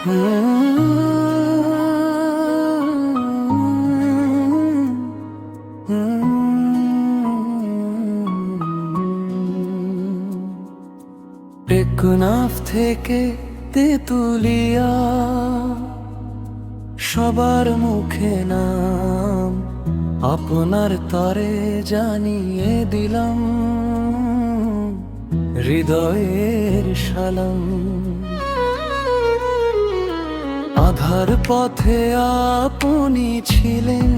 টেকনাফ থেকে তেতুলিয়া সবার মুখে নাম আপনার তরে জানিয়ে দিলাম হৃদয়ের সালাম। আধার পথে আপনি ছিলেন।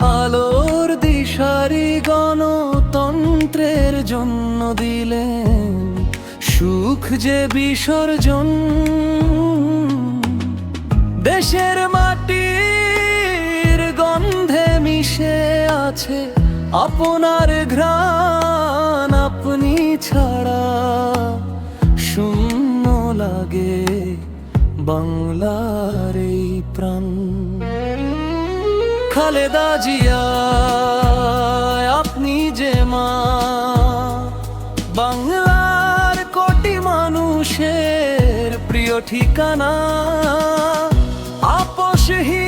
আলোর দিশারি গণতন্ত্রের জন্য দিলেন। সুখ যে বিসর্জন। দেশের মাটির গন্ধে মিশে আছে আপনার ঘ্রাণ, আপনি ছাড়া। বাংলার এই প্রাণ। খালেদা জিয়া আপনি যে মা বাংলার কোটি মানুষের প্রিয় ঠিকানা আপসহীন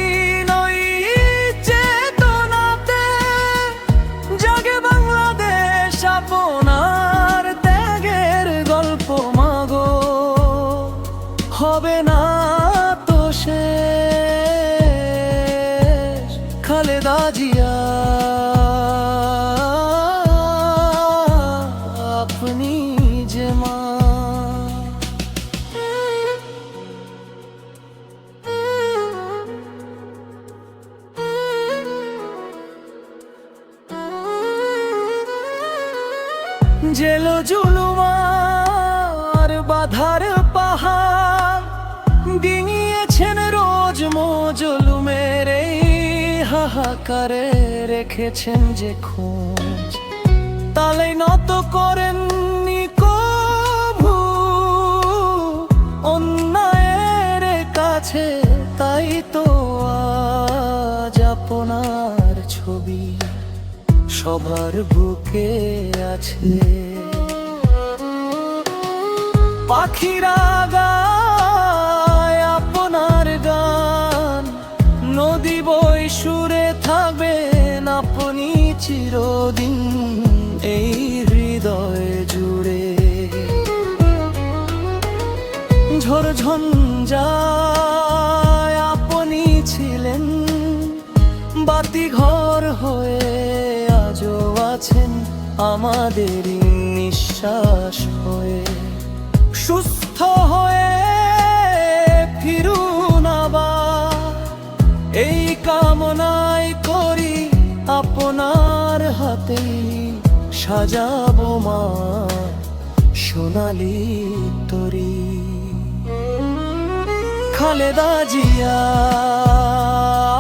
খালেদা জিয়া আপনি যে মা। জেল জুলুমার বাধার পাহাড় ডিঙিয়েছেন হাহাকারে রেখেছেন যে খোঁজ, তালে নত করেননি কভু অন্যায়ের কাছে তাই তো আপনার ছবি সবার বুকে আছে। পাখিরা গায় চিরদিন এই হৃদয় জুড়ে ঝড় ঝঞ্ঝায় আপনি ছিলেন, বাতি ঘর হয়ে আজও আছেন আমাদের নিঃশ্বাস হয়ে। সুস্থ হয়ে ফিরুন আবার, এই কামনায় করি আপনার হাতে সাজাবো মা, সোনালি তরি। খালেদা জিয়া,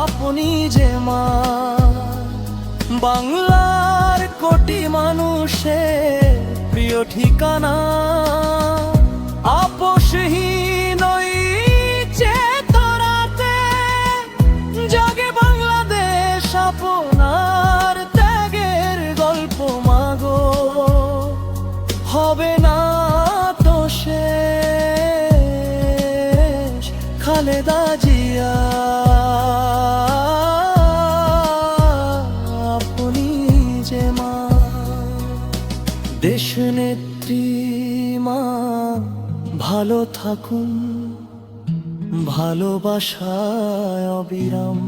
আপনি যে মা, বাংলার কোটি মানুষের প্রিয় ঠিকানা। দেশ নেত্রী মা ভালো থাকুন ভালোবাসায় অবিরাম।